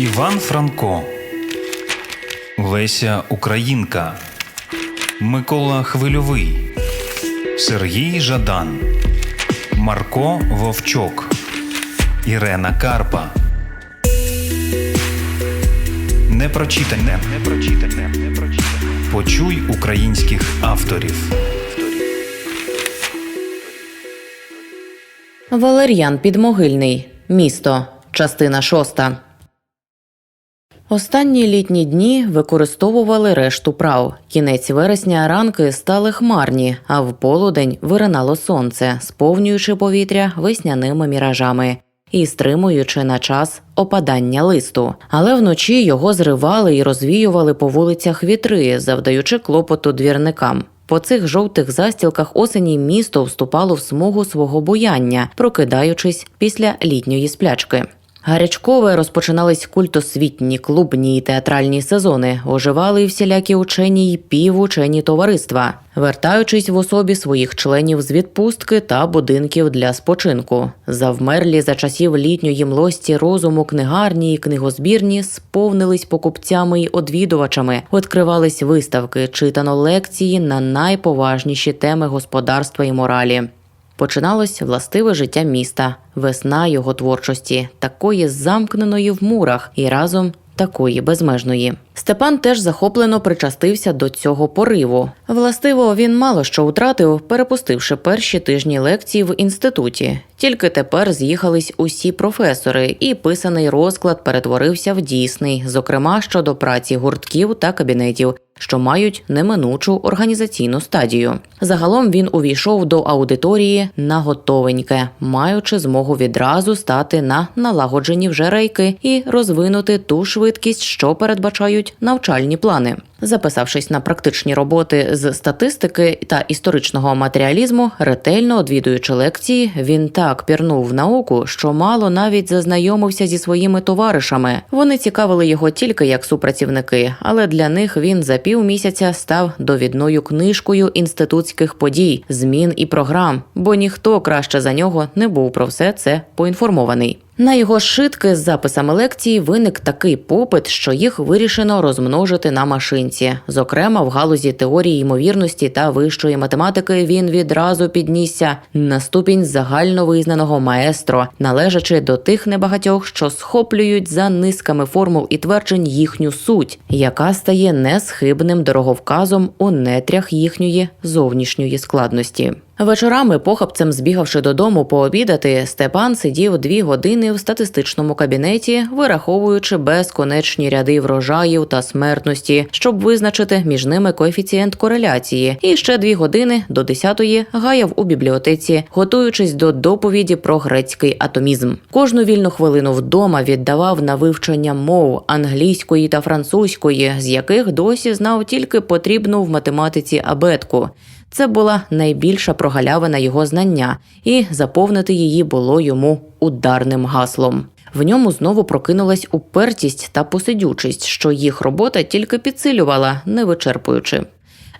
Іван Франко, Леся Українка, Микола Хвильовий, Сергій Жадан, Марко Вовчок, Ірена Карпа. Непрочитане, непрочитане. Почуй українських авторів. Валер'ян Підмогильний. Місто. Частина шоста. Останні літні дні використовували решту прав. Кінець вересня ранки стали хмарні, а в полудень виринало сонце, сповнюючи повітря весняними міражами і стримуючи на час опадання листу. Але вночі його зривали і розвіювали по вулицях вітри, завдаючи клопоту двірникам. По цих жовтих застілках осені місто вступало в смугу свого буяння, прокидаючись після літньої сплячки. Гарячкове розпочинались культосвітні, клубні і театральні сезони, оживали всілякі учені й півучені товариства, вертаючись в особі своїх членів з відпустки та будинків для спочинку. Завмерлі за часів літньої млості розуму книгарні і книгозбірні сповнились покупцями й одвідувачами, відкривались виставки, читано лекції на найповажніші теми господарства і моралі. Починалось властиве життя міста, весна його творчості, такої замкненої в мурах і разом такої безмежної. Степан теж захоплено причастився до цього пориву. Властиво, він мало що втратив, перепустивши перші тижні лекцій в інституті. Тільки тепер з'їхались усі професори, і писаний розклад перетворився в дійсний, зокрема щодо праці гуртків та кабінетів, що мають неминучу організаційну стадію. Загалом він увійшов до аудиторії на готовеньке, маючи змогу відразу стати на налагоджені вже рейки і розвинути ту швидкість, що передбачають навчальні плани. Записавшись на практичні роботи з статистики та історичного матеріалізму, ретельно одвідуючи лекції, він так пірнув в науку, що мало навіть зазнайомився зі своїми товаришами. Вони цікавили його тільки як супрацівники, але для них він за півмісяця став довідною книжкою інститутських подій, змін і програм, бо ніхто краще за нього не був про все це поінформований. На його шитки з записами лекцій виник такий попит, що їх вирішено розмножити на машинці. Зокрема, в галузі теорії ймовірності та вищої математики він відразу піднісся на ступінь загальновизнаного маестро, належачи до тих небагатьох, що схоплюють за низками формул і тверджень їхню суть, яка стає несхибним дороговказом у нетрях їхньої зовнішньої складності. Вечорами, похапцем збігавши додому пообідати, Степан сидів дві години в статистичному кабінеті, вираховуючи безконечні ряди врожаїв та смертності, щоб визначити між ними коефіцієнт кореляції. І ще дві години до десятої гаяв у бібліотеці, готуючись до доповіді про грецький атомізм. Кожну вільну хвилину вдома віддавав на вивчення мов англійської та французької, з яких досі знав тільки потрібну в математиці абетку. Це була найбільша прогалявина його знання, і заповнити її було йому ударним гаслом. В ньому знову прокинулась упертість та посидючість, що їх робота тільки підсилювала, не вичерпуючи.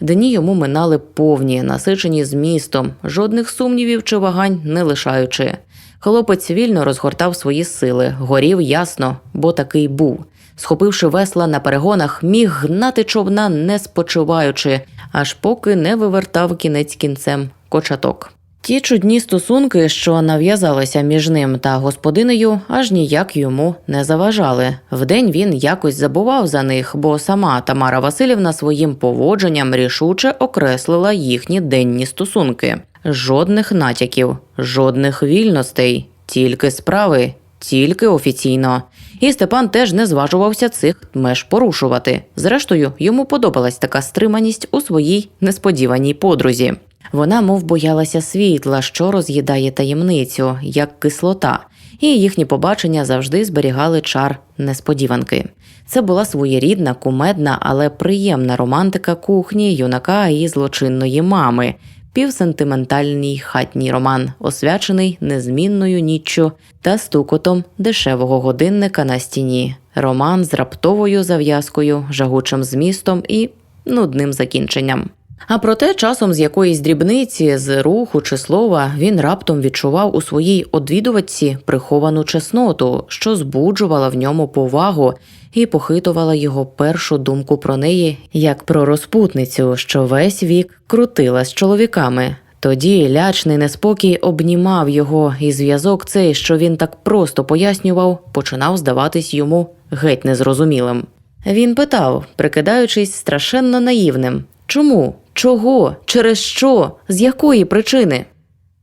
Дні йому минали повні, насичені змістом, жодних сумнівів чи вагань не лишаючи. Хлопець вільно розгортав свої сили, горів ясно, бо такий був. Схопивши весла на перегонах, міг гнати човна, не спочиваючи, аж поки не вивертав кінець кінцем кочаток. Ті чудні стосунки, що нав'язалися між ним та господинею, аж ніяк йому не заважали. Вдень він якось забував за них, бо сама Тамара Васильівна своїм поводженням рішуче окреслила їхні денні стосунки. Жодних натяків, жодних вільностей, тільки справи, тільки офіційно. І Степан теж не зважувався цих меж порушувати. Зрештою, йому подобалась така стриманість у своїй несподіваній подрузі. Вона мов боялася світла, що роз'їдає таємницю, як кислота, і їхні побачення завжди зберігали чар несподіванки. Це була своєрідна, кумедна, але приємна романтика кухні, юнака і злочинної мами, півсентиментальний хатній роман, освячений незмінною ніччю та стукотом дешевого годинника на стіні. Роман з раптовою зав'язкою, жагучим змістом і нудним закінченням. А проте часом з якоїсь дрібниці, з руху чи слова, він раптом відчував у своїй одвідувачці приховану чесноту, що збуджувала в ньому повагу і похитувала його першу думку про неї як про розпутницю, що весь вік крутила з чоловіками. Тоді лячний неспокій обнімав його, і зв'язок цей, що він так просто пояснював, починав здаватись йому геть незрозумілим. Він питав, прикидаючись страшенно наївним: чому, чого, через що, з якої причини?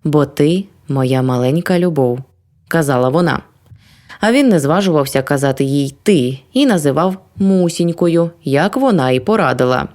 Бо ти моя маленька любов, казала вона. А він не зважувався казати їй ти і називав мусінькою, як вона й порадила.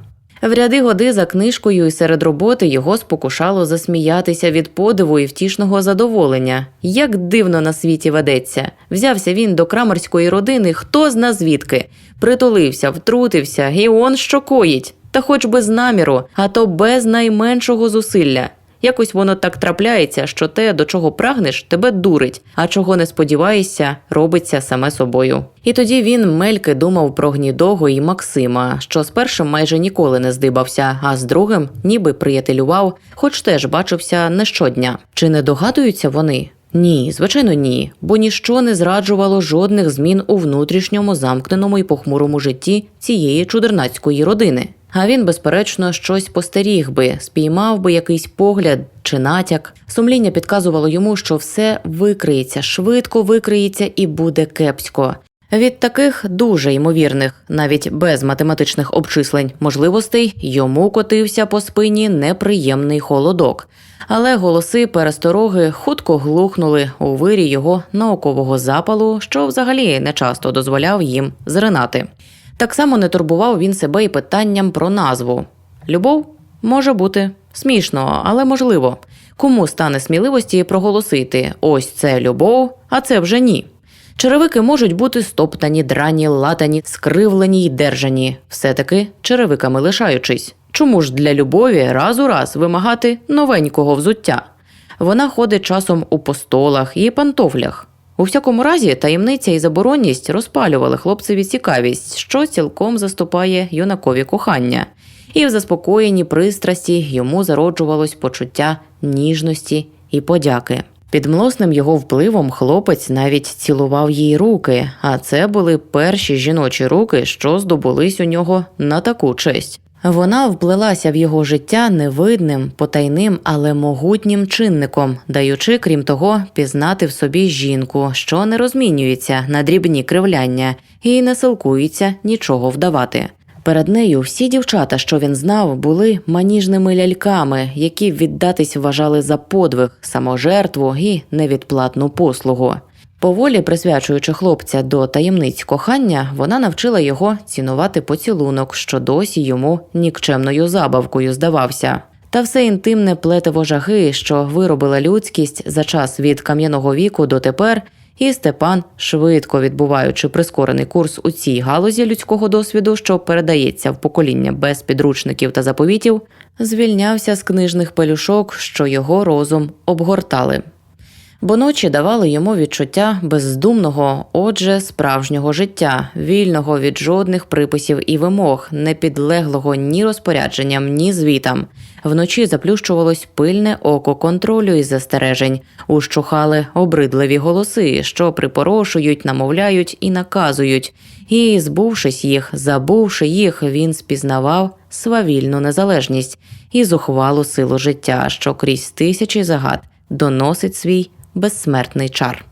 В ряди годи за книжкою і серед роботи його спокушало засміятися від подиву і втішного задоволення. Як дивно на світі ведеться. Взявся він до крамарської родини, хто зна звідки. Притулився, втрутився, і он що коїть. Та хоч би з наміру, а то без найменшого зусилля. Якось воно так трапляється, що те, до чого прагнеш, тебе дурить, а чого не сподіваєшся, робиться саме собою. І тоді він мельки думав про гнідого і Максима, що з першим майже ніколи не здибався, а з другим ніби приятелював, хоч теж бачився не щодня. Чи не догадуються вони? Ні, звичайно, ні, бо ніщо не зраджувало жодних змін у внутрішньому замкненому і похмурому житті цієї чудернацької родини. А він, безперечно, щось постеріг би, спіймав би якийсь погляд чи натяк. Сумління підказувало йому, що все викриється, швидко викриється і буде кепсько. Від таких дуже ймовірних, навіть без математичних обчислень можливостей, йому котився по спині неприємний холодок. Але голоси перестороги хутко глухнули у вирі його наукового запалу, що взагалі не часто дозволяв їм зринати. Так само не турбував він себе і питанням про назву. Любов може бути смішно, але можливо. Кому стане сміливості проголосити ось це любов, а це вже ні. Черевики можуть бути стоптані, драні, латані, скривлені й держані, все-таки черевиками лишаючись. Чому ж для любові раз у раз вимагати новенького взуття? Вона ходить часом у постолах і пантофлях. У всякому разі, таємниця і заборонність розпалювали хлопцеві цікавість, що цілком заступає юнакові кохання, і в заспокоєнні пристрасті йому зароджувалось почуття ніжності і подяки. Під млосним його впливом хлопець навіть цілував їй руки, а це були перші жіночі руки, що здобулись у нього на таку честь. Вона вплелася в його життя невидним, потайним, але могутнім чинником, даючи, крім того, пізнати в собі жінку, що не розмінюється на дрібні кривляння і не силкується нічого вдавати. Перед нею всі дівчата, що він знав, були маніжними ляльками, які віддатись вважали за подвиг, саможертву і невідплатну послугу. Поволі присвячуючи хлопця до таємниць кохання, вона навчила його цінувати поцілунок, що досі йому нікчемною забавкою здавався. Та все інтимне плетиво жаги, що виробила людськість за час від кам'яного віку до тепер, і Степан, швидко відбуваючи прискорений курс у цій галузі людського досвіду, що передається в покоління без підручників та заповітів, звільнявся з книжних пелюшок, що його розум обгортали бо ночі давали йому відчуття бездумного, отже, справжнього життя, вільного від жодних приписів і вимог, не підлеглого ні розпорядженням, ні звітам. Вночі заплющувалось пильне око контролю і застережень, ущухали обридливі голоси, що припорошують, намовляють і наказують. І, збувшись їх, забувши їх, він спізнавав свавільну незалежність і зухвалу силу життя, що крізь тисячі загад доносить свій безсмертний чар.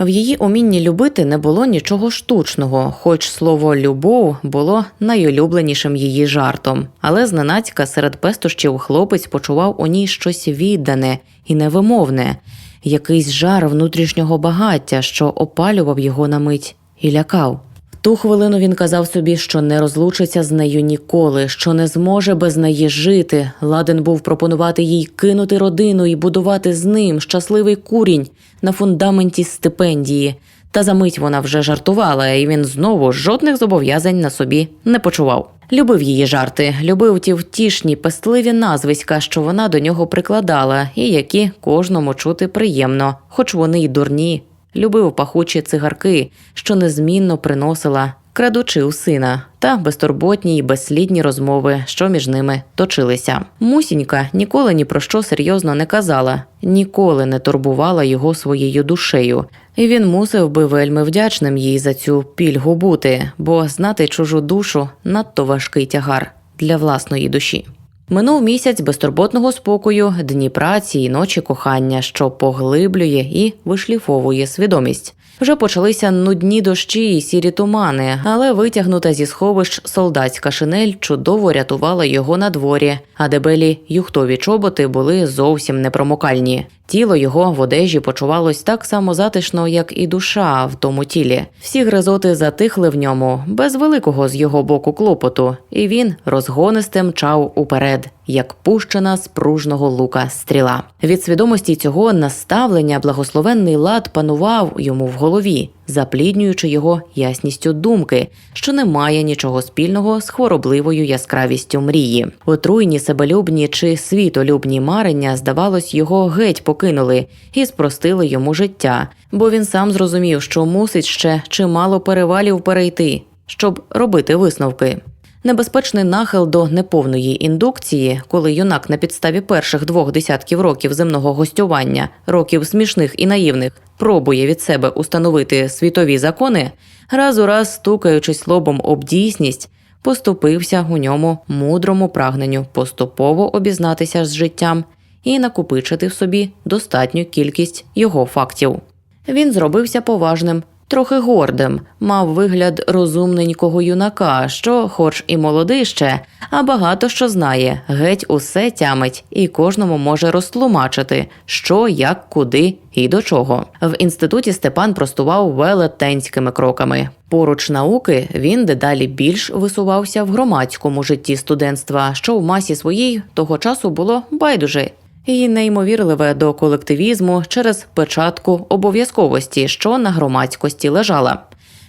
В її умінні любити не було нічого штучного, хоч слово любов було найулюбленішим її жартом. Але зненацька серед пестощів хлопець почував у ній щось віддане і невимовне, якийсь жар внутрішнього багаття, що опалював його на мить і лякав. Ту хвилину він казав собі, що не розлучиться з нею ніколи, що не зможе без неї жити. Ладен був пропонувати їй кинути родину і будувати з ним щасливий курінь на фундаменті стипендії. Та за мить вона вже жартувала, і він знову жодних зобов'язань на собі не почував. Любив її жарти, любив ті втішні, пестливі назвиська, що вона до нього прикладала, і які кожному чути приємно, хоч вони й дурні. Любив пахучі цигарки, що незмінно приносила крадучи у сина, та безтурботні й безслідні розмови, що між ними точилися. Мусінька ніколи ні про що серйозно не казала, ніколи не турбувала його своєю душею, і він мусив би вельми вдячним їй за цю пільгу бути, бо знати чужу душу надто важкий тягар для власної душі. Минув місяць безтурботного спокою, дні праці і ночі кохання, що поглиблює і вишліфовує свідомість. Вже почалися нудні дощі і сірі тумани, але витягнута зі сховищ солдатська шинель чудово рятувала його на дворі, а дебелі юхтові чоботи були зовсім непромокальні. Тіло його в одежі почувалось так само затишно, як і душа в тому тілі. Всі гризоти затихли в ньому, без великого з його боку клопоту, і він розгонисте мчав уперед, як пущена з пружного лука стріла. Від свідомості цього наставлення благословенний лад панував йому в голові, запліднюючи його ясністю думки, що не має нічого спільного з хворобливою яскравістю мрії. Отруйні себелюбні чи світолюбні марення, здавалось, його геть покинули і спростили йому життя, бо він сам зрозумів, що мусить ще чимало перевалів перейти, щоб робити висновки. Небезпечний нахил до неповної індукції, коли юнак на підставі перших двох десятків років земного гостювання, років смішних і наївних, пробує від себе установити світові закони, раз у раз стукаючись лобом об дійсність, поступився у ньому мудрому прагненню поступово обізнатися з життям і накопичити в собі достатню кількість його фактів. Він зробився поважним, трохи гордим, мав вигляд розумненького юнака, що, хоч і молодий ще, а багато що знає, геть усе тямить і кожному може розтлумачити, що, як, куди і до чого. В інституті Степан простував велетенськими кроками. Поруч науки він дедалі більш висувався в громадському житті студентства, що в масі своїй того часу було байдуже і неймовірливе до колективізму через печатку обов'язковості, що на громадськості лежала.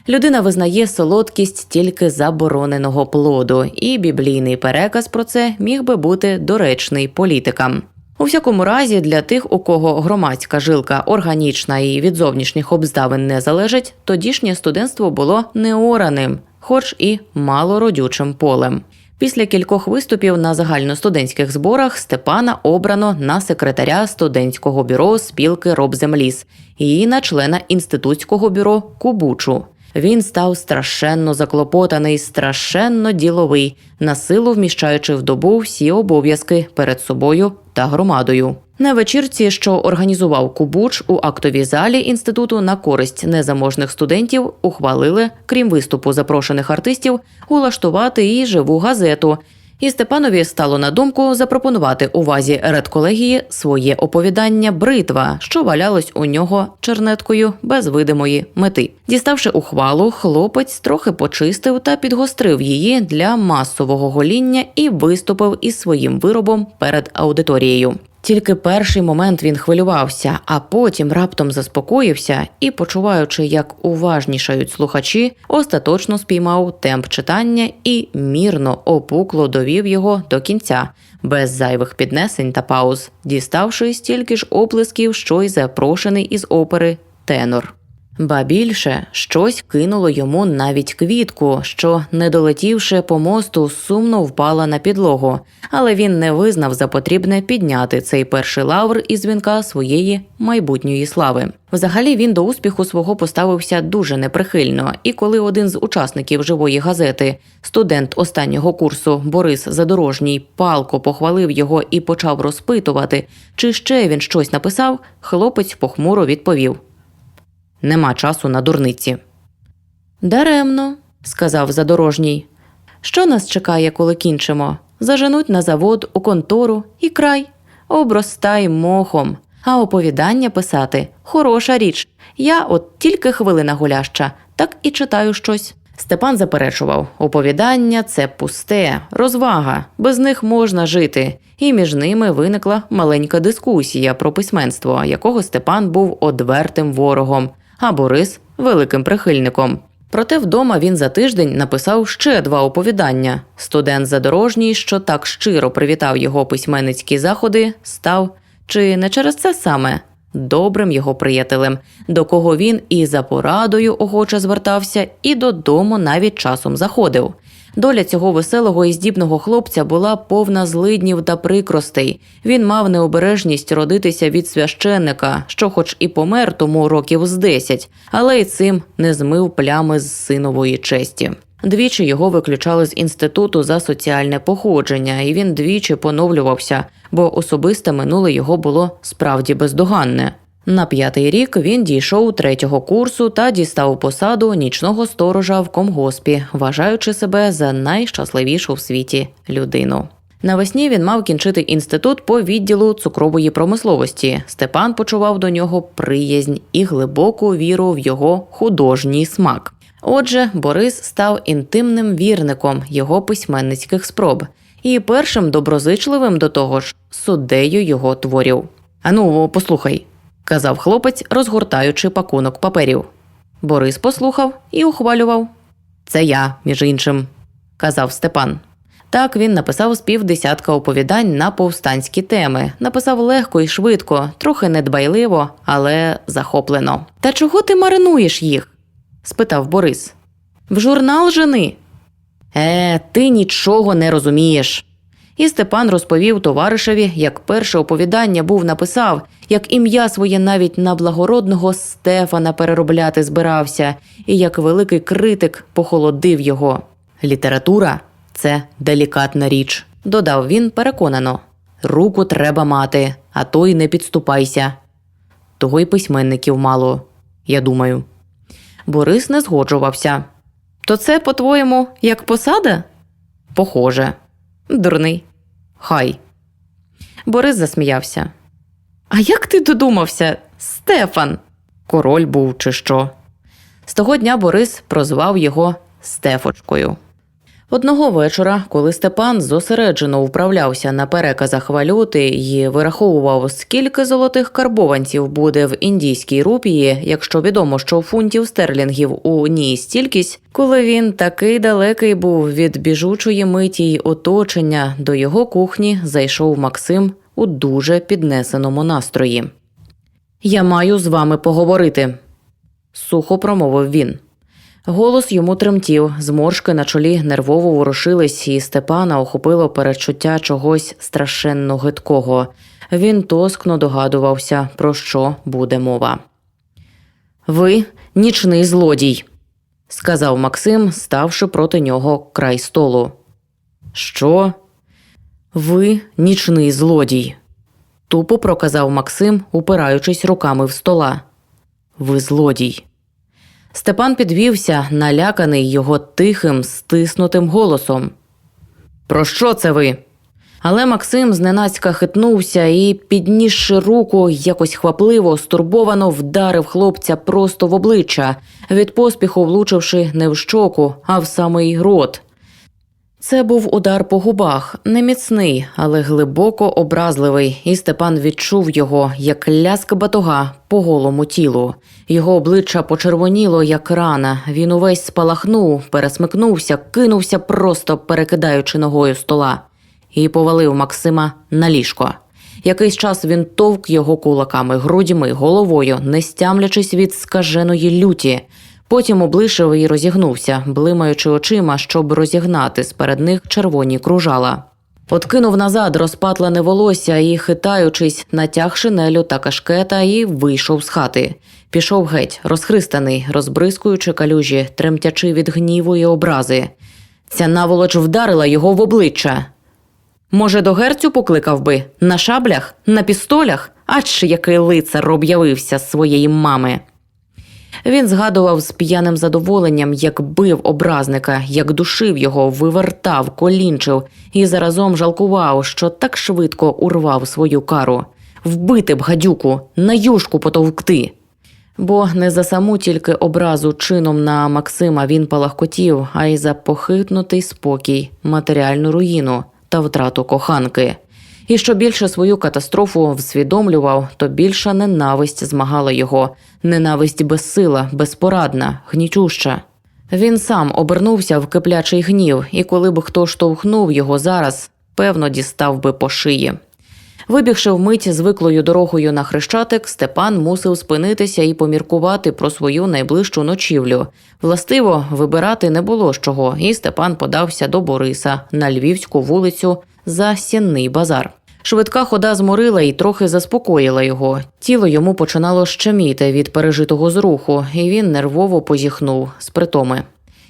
Людина визнає солодкість тільки забороненого плоду, і біблійний переказ про це міг би бути доречний політикам. У всякому разі, для тих, у кого громадська жилка органічна і від зовнішніх обставин не залежить, тодішнє студентство було неораним, хоч і малородючим полем. Після кількох виступів на загальностудентських зборах Степана обрано на секретаря студентського бюро спілки Робземліс і на члена інститутського бюро Кубучу. Він став страшенно заклопотаний, страшенно діловий, на силу вміщаючи в добу всі обов'язки перед собою та громадою. На вечірці, що організував Кубуч у актовій залі інституту на користь незаможних студентів, ухвалили, крім виступу запрошених артистів, улаштувати і живу газету. І Степанові стало на думку запропонувати увазі редколегії своє оповідання Бритва, що валялось у нього чернеткою без видимої мети. Діставши ухвалу, хлопець трохи почистив та підгострив її для масового гоління і виступив із своїм виробом перед аудиторією. Тільки перший момент він хвилювався, а потім раптом заспокоївся і, почуваючи, як уважнішають слухачі, остаточно спіймав темп читання і мірно опукло довів його до кінця, без зайвих піднесень та пауз, діставши стільки ж оплесків, що й запрошений із опери тенор. Ба більше щось кинуло йому навіть квітку, що, не долетівши по мосту, сумно впала на підлогу, але він не визнав за потрібне підняти цей перший лавр із дзвінка своєї майбутньої слави. Взагалі він до успіху свого поставився дуже неприхильно, і коли один з учасників живої газети, студент останнього курсу Борис Задорожній, палко похвалив його і почав розпитувати, чи ще він щось написав, хлопець похмуро відповів. Нема часу на дурниці. Даремно, сказав задорожній. Що нас чекає, коли кінчимо? Заженуть на завод, у контору і край. Обростай мохом. А оповідання писати хороша річ. Я от тільки хвилина гуляща, так і читаю щось. Степан заперечував: оповідання це пусте, розвага, без них можна жити. І між ними виникла маленька дискусія про письменство, якого Степан був одвертим ворогом, а Борис великим прихильником. Проте вдома він за тиждень написав ще два оповідання. Студент задорожній, що так щиро привітав його письменницькі заходи, став чи не через це саме добрим його приятелем, до кого він і за порадою охоче звертався, і додому навіть часом заходив. Доля цього веселого і здібного хлопця була повна злиднів та прикростей. Він мав необережність родитися від священника, що, хоч і помер тому років з десять, але й цим не змив плями з синової честі. Двічі його виключали з інституту за соціальне походження, і він двічі поновлювався, бо особисте минуле його було справді бездоганне. На п'ятий рік він дійшов третього курсу та дістав посаду нічного сторожа в комгоспі, вважаючи себе за найщасливішу в світі людину. Навесні він мав кінчити інститут по відділу цукрової промисловості. Степан почував до нього приязнь і глибоку віру в його художній смак. Отже, Борис став інтимним вірником його письменницьких спроб і першим доброзичливим до того ж суддею його творів. Ану, послухай, казав хлопець, розгортаючи пакунок паперів. Борис послухав і ухвалював. Це я, між іншим, казав Степан. Так він написав з півдесятка оповідань на повстанські теми. Написав легко і швидко, трохи недбайливо, але захоплено. Та чого ти маринуєш їх? спитав Борис. В журнал жени. Е, ти нічого не розумієш. І Степан розповів товаришеві, як перше оповідання був написав, як ім'я своє навіть на благородного Стефана переробляти збирався, і як великий критик похолодив його. Література це делікатна річ, додав він переконано. Руку треба мати, а то й не підступайся. Того й письменників мало, я думаю. Борис не згоджувався. То це, по-твоєму, як посада? Похоже. Дурний. Хай. Борис засміявся. А як ти додумався, Стефан? Король був чи що. З того дня Борис прозвав його Стефочкою. Одного вечора, коли Степан зосереджено вправлявся на переказах валюти і вираховував, скільки золотих карбованців буде в індійській рупії, якщо відомо, що фунтів стерлінгів у ній стількись, коли він такий далекий був від біжучої миті й оточення, до його кухні зайшов Максим у дуже піднесеному настрої. Я маю з вами поговорити, сухо промовив він. Голос йому тремтів, зморшки на чолі нервово ворушились, і Степана охопило перечуття чогось страшенно гидкого. Він тоскно догадувався, про що буде мова. Ви нічний злодій, сказав Максим, ставши проти нього край столу. Що? Ви нічний злодій, тупо проказав Максим, упираючись руками в стола. Ви злодій. Степан підвівся, наляканий його тихим, стиснутим голосом. Про що це ви? Але Максим зненацька хитнувся і, піднісши руку, якось хвапливо, стурбовано вдарив хлопця просто в обличчя, від поспіху влучивши не в щоку, а в самий рот. Це був удар по губах, не міцний, але глибоко образливий, і Степан відчув його, як ляск батога по голому тілу. Його обличчя почервоніло, як рана. Він увесь спалахнув, пересмикнувся, кинувся, просто перекидаючи ногою стола, і повалив Максима на ліжко. Якийсь час він товк його кулаками, грудьми, головою, не стямлячись від скаженої люті. Потім облишив і розігнувся, блимаючи очима, щоб розігнати з перед них червоні кружала. Откинув назад розпатлене волосся і, хитаючись, натяг шинелю та кашкета і вийшов з хати. Пішов геть, розхристаний, розбризкуючи калюжі, тремтячи від гніву і образи. Ця наволоч вдарила його в обличчя. Може, до герцю покликав би на шаблях, на пістолях, ач який лицар об'явився з своєї мами. Він згадував з п'яним задоволенням, як бив образника, як душив його, вивертав, колінчив і заразом жалкував, що так швидко урвав свою кару. Вбити б гадюку, на юшку потовкти. Бо не за саму тільки образу чином на Максима він палахкотів, а й за похитнутий спокій, матеріальну руїну та втрату коханки. І що більше свою катастрофу всвідомлював, то більша ненависть змагала його, ненависть безсила, безпорадна, гнітюща. Він сам обернувся в киплячий гнів, і коли б хто штовхнув його зараз, певно, дістав би по шиї. Вибігши вмить звиклою дорогою на хрещатик, Степан мусив спинитися і поміркувати про свою найближчу ночівлю. Властиво вибирати не було з чого, і Степан подався до Бориса на львівську вулицю за сінний базар. Швидка хода зморила і трохи заспокоїла його. Тіло йому починало щеміти від пережитого зруху, і він нервово позіхнув з притоми.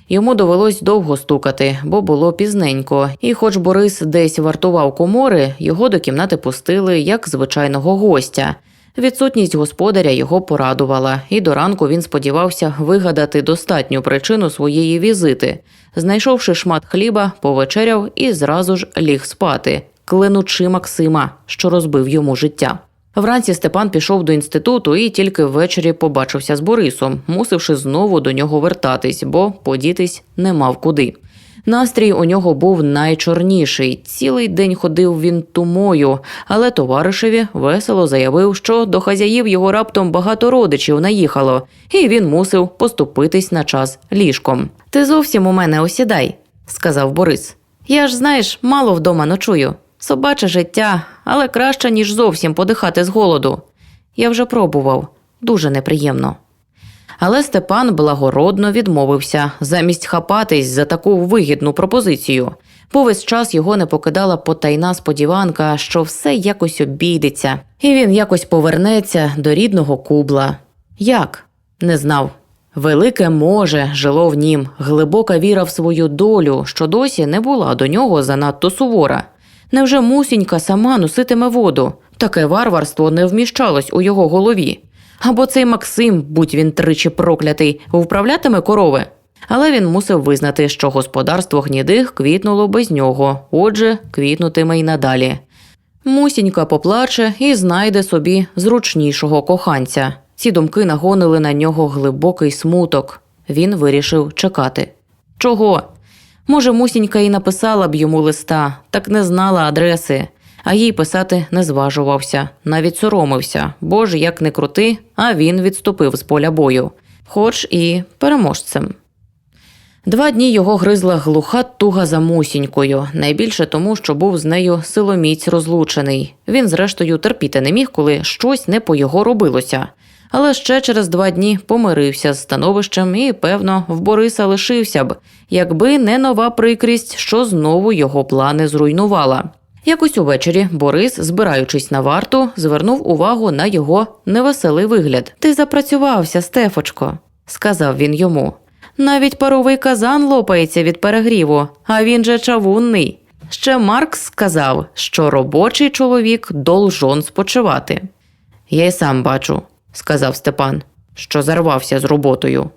Йому довелось довго стукати, бо було пізненько, і хоч Борис десь вартував комори, його до кімнати пустили як звичайного гостя. Відсутність господаря його порадувала, і до ранку він сподівався вигадати достатню причину своєї візити. Знайшовши шмат хліба, повечеряв і зразу ж ліг спати, кленучи Максима, що розбив йому життя. Вранці Степан пішов до інституту і тільки ввечері побачився з Борисом, мусивши знову до нього вертатись, бо подітись не мав куди. Настрій у нього був найчорніший. Цілий день ходив він тумою, але товаришеві весело заявив, що до хазяїв його раптом багато родичів наїхало, і він мусив поступитись на час ліжком. Ти зовсім у мене осідай, сказав Борис. Я ж, знаєш, мало вдома ночую. Собаче життя, але краще, ніж зовсім подихати з голоду. Я вже пробував, дуже неприємно. Але Степан благородно відмовився замість хапатись за таку вигідну пропозицію. Бо весь час його не покидала потайна сподіванка, що все якось обійдеться, і він якось повернеться до рідного кубла. Як? Не знав. Велике може жило в нім, глибока віра в свою долю, що досі не була до нього занадто сувора. Невже мусінька сама носитиме воду? Таке варварство не вміщалось у його голові. Або цей Максим, будь він тричі проклятий, вправлятиме корови. Але він мусив визнати, що господарство гнідих квітнуло без нього, отже, квітнутиме й надалі. Мусінька поплаче і знайде собі зручнішого коханця. Ці думки нагонили на нього глибокий смуток. Він вирішив чекати. Чого? Може, мусінька і написала б йому листа, так не знала адреси, а їй писати не зважувався, навіть соромився, бо ж як не крути, а він відступив з поля бою, хоч і переможцем. Два дні його гризла глуха туга за мусінькою, найбільше тому, що був з нею силоміць розлучений. Він, зрештою, терпіти не міг, коли щось не по його робилося. Але ще через два дні помирився з становищем і, певно, в Бориса лишився б, якби не нова прикрість, що знову його плани зруйнувала. Якось увечері Борис, збираючись на варту, звернув увагу на його невеселий вигляд. Ти запрацювався, Стефочко, сказав він йому. Навіть паровий казан лопається від перегріву, а він же чавунний. Ще Маркс сказав, що робочий чоловік должен спочивати. Я й сам бачу, сказав Степан, що зарвався з роботою.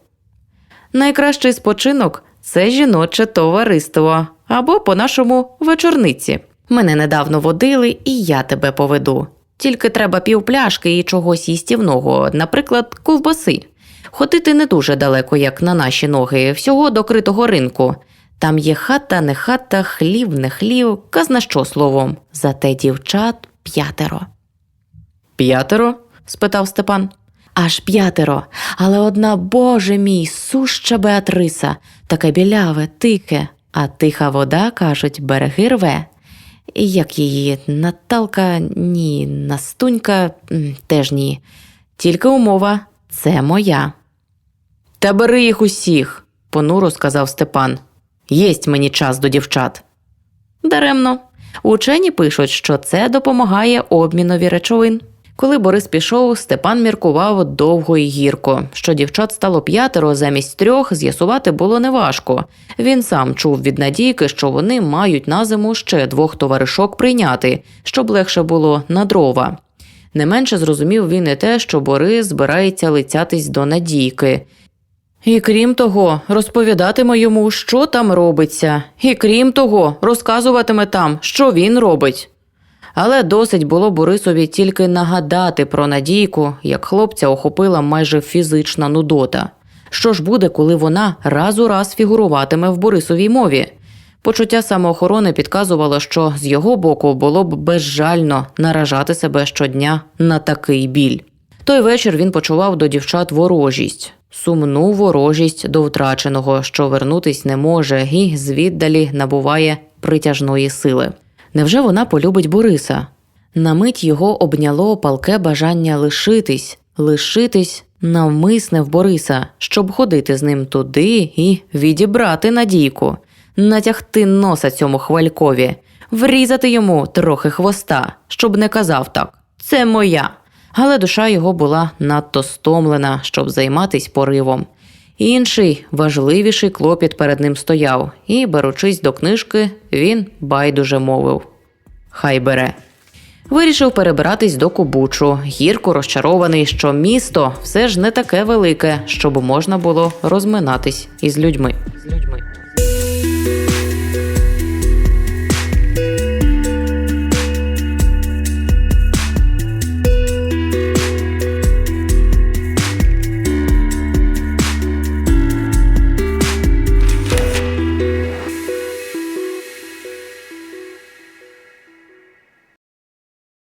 Найкращий спочинок це жіноче товариство або, по-нашому, вечорниці. Мене недавно водили, і я тебе поведу. Тільки треба півпляшки і чогось їстівного, наприклад, ковбаси. Ходити не дуже далеко, як на наші ноги, всього до критого ринку. Там є хата, не хата, хлів, не хлів, казна що словом. Зате дівчат п'ятеро. П'ятеро? Спитав Степан. Аж п'ятеро, але одна, боже мій, суща Беатриса, таке біляве, тихе, а тиха вода, кажуть, береги рве. Як її Наталка, ні, Настунька теж ні. Тільки умова це моя. Та бери їх усіх, понуро сказав Степан. Єсть мені час до дівчат. Даремно. Учені пишуть, що це допомагає обмінові речовин. Коли Борис пішов, Степан міркував довго і гірко. Що дівчат стало п'ятеро замість трьох, з'ясувати було неважко. Він сам чув від Надійки, що вони мають на зиму ще двох товаришок прийняти, щоб легше було на дрова. Не менше зрозумів він і те, що Борис збирається лицятись до Надійки. І крім того, розповідатиме йому, що там робиться, і крім того, розказуватиме там, що він робить. Але досить було Борисові тільки нагадати про Надійку, як хлопця охопила майже фізична нудота. Що ж буде, коли вона раз у раз фігуруватиме в Борисовій мові? Почуття самоохорони підказувало, що з його боку було б безжально наражати себе щодня на такий біль. Той вечір він почував до дівчат ворожість, сумну ворожість до втраченого, що вернутись не може, і звіддалі набуває притяжної сили. Невже вона полюбить Бориса? На мить його обняло палке бажання лишитись, лишитись навмисне в Бориса, щоб ходити з ним туди і відібрати надійку, натягти носа цьому хвалькові, врізати йому трохи хвоста, щоб не казав так. Це моя. Але душа його була надто стомлена, щоб займатись поривом. Інший важливіший клопіт перед ним стояв, і, беручись до книжки, він байдуже мовив: Хай бере. Вирішив перебиратись до Кубучу, гірко розчарований, що місто все ж не таке велике, щоб можна було розминатись із людьми.